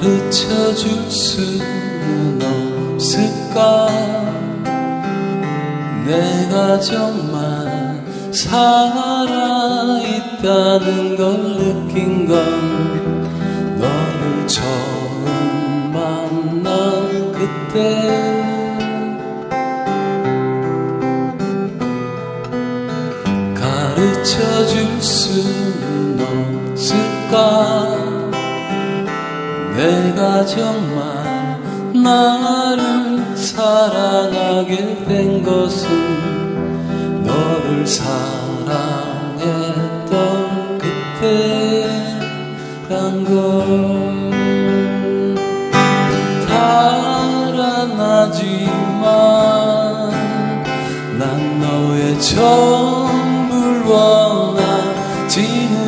가르쳐 줄 수는 없을까? 내가 정말 살아있다는 걸 느낀 건 너를 처음 만난 그때 가르쳐 줄 수는 없을까 내가 정말 나를 사랑하게 된 것은 너를 사랑했던 그때란 걸. 달아나지만 난 너의 전부를 원하지는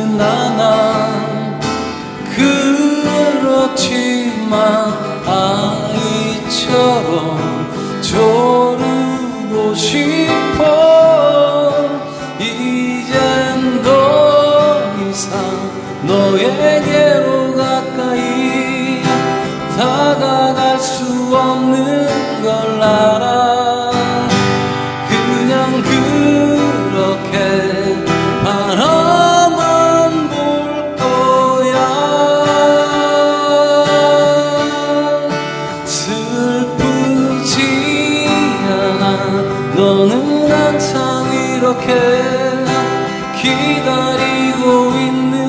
아이처럼 조르고 싶어. 이젠 더 이상 너에게로 가까이 다가갈 수 없는 걸 알아. 그냥 그 너는 항상 이렇게 기다리고 있는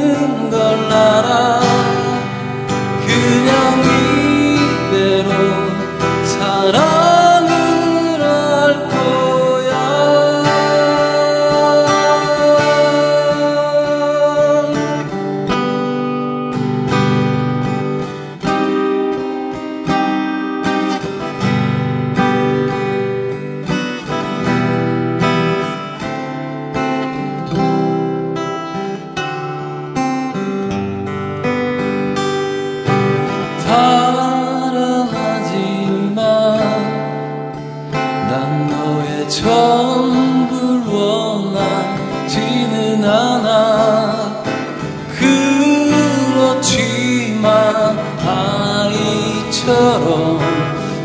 아이처럼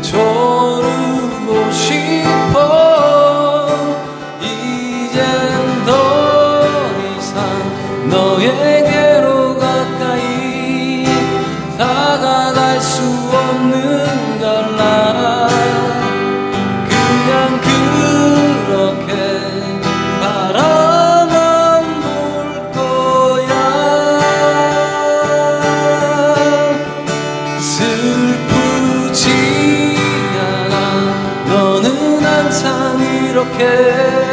조르고 싶어. 이젠 더 이상 너에게로 가까이 다가갈 수 없는 אלוקינו